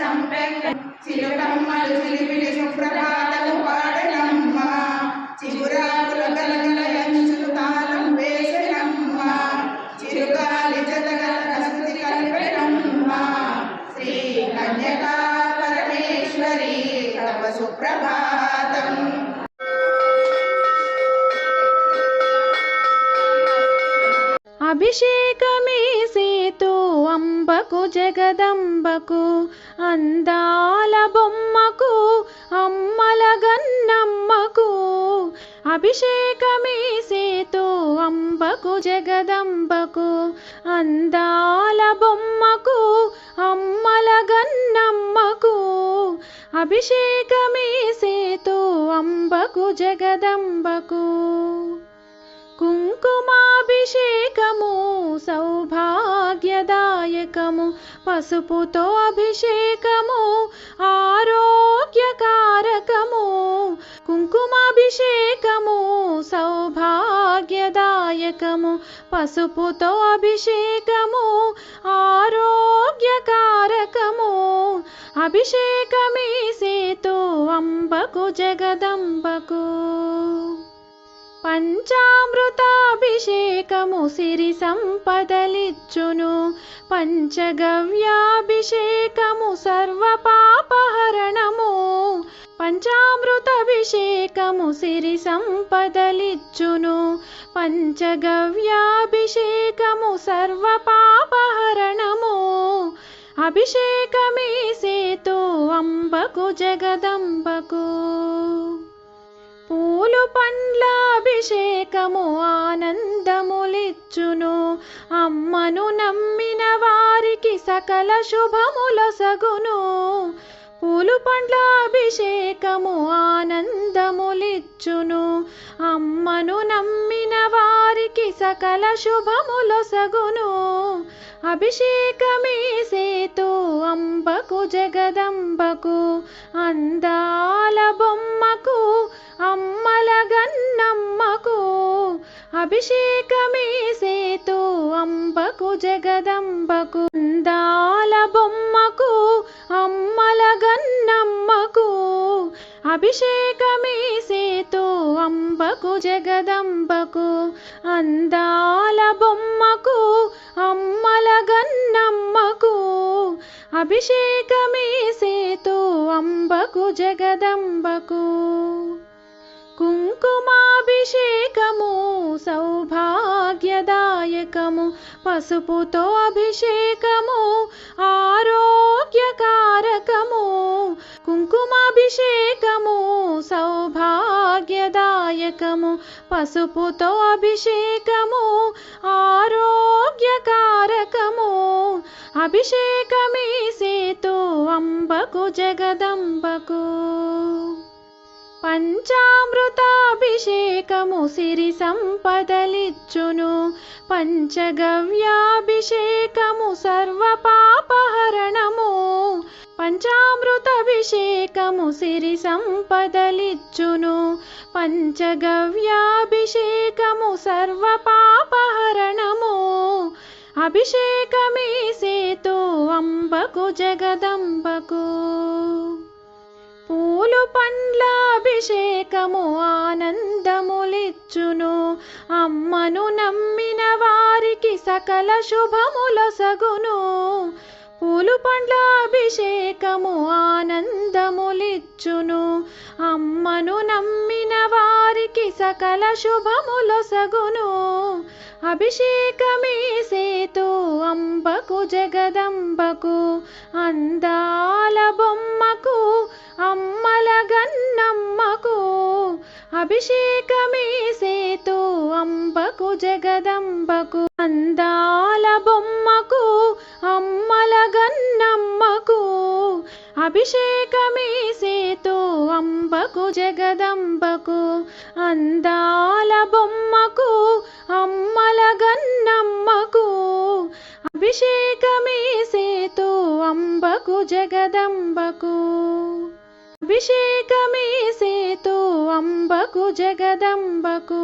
సంపెంగ చిలుకమ్మలు చిలిపిలి అభిషేకమే సేతు అంబకు జగదంబకు అందాల బొమ్మకు అమ్మల గన్నమ్మకు. అభిషేకమే సేతు అంబకు జగదంబకు అందాల బొమ్మకు అమ్మల గన్నమ్మకు. అభిషేకమే సేతు అంబకు జగదంబకు. కుంకుమాభిషేకము సౌభాగ్యదాయకము పసుపుతో అభిషేకము ఆరోగ్యకారకము కుంకుమాభిషేకము సౌభాగ్యదాయకము పసుపుతో అభిషేకము ఆరోగ్యకారకము అభిషేకమే సేతు అంబకు జగదంబకు. పంచామృతాభిషేకము సిరి సంపదలిచ్చును. పంచగవ్యాభిషేకము సర్వ పాపహరణము పంచామృతాభిషేకము సిరి సంపదలిచ్చును. పంచగవ్యాభిషేకము సర్వ పాపహరణము అభిషేకమే సేతు అంబకు జగదంబకు. పూలు పండ్ల అభిషేకము ఆనందములిచ్చును. అమ్మను నమ్మిన వారికి సకల శుభములొసగును పూలు పండ్ల అభిషేకము ఆనందములిచ్చును. అమ్మను నమ్మిన వారికి సకల శుభములొసగును అభిషేకమే సేతు అంబకు జగదంబకు అందాల బొమ్మకు అభిషేకమే సేతు అంబకు జగదంబకు అందాల బొమ్మకు అమ్మల గన్నమ్మకు. అభిషేకమే సేతు అంబకు జగదంబకు అందాల బొమ్మకు అమ్మల గన్నమ్మకు. అభిషేకమే సేతు అంబకు జగదంబకు. కుంకుమాభిషేకము అభిషేకము పసుపుతో అభిషేకము ఆరోగ్యకారకము కుంకుమాభిషేకము సౌభాగ్యదాయకము పసుపుతో అభిషేకము ఆరోగ్యకారకము అభిషేకమే సేతు అంబకు జగదంబకు. పంచామృతాభిషేకము సిరి సంపదలిచ్చును पञ्चगव्याभिषेकमु सर्वपापहरणमु पञ्चामृतभिषेकमु पञ्चामृतभिषेकमुरिसम्पदलिचुनु पञ्चगव्याभिषेकमु सर्वपापहरणमु अभिषेकमे सेतोम्बकु जगदम्बकु సేతు పండ్లాభిషేకము ఆనందములిచ్చును. అమ్మను నమ్మిన వారికి సకల శుభములొసగును. పూలు పండ్ల అభిషేకము ఆనందములిచ్చును. అమ్మను నమ్మిన వారికి సకల శుభములొసగును. అభిషేకమే సేతు అంబకు జగదంబకు అందాల బొమ్మకు అమ్మ అభిషేకమే సేతు అంబకు జగదంబకు అందాల బొమ్మకు అమ్మల గన్నమ్మకు. అభిషేకమే సేతు అంబకు జగదంబకు అందాల బొమ్మకు అమ్మల గన్నమ్మకు. అభిషేకమే సేతు అంబకు జగదంబకు. అభిషేకమే సేతో అంబకు జగదంబకు.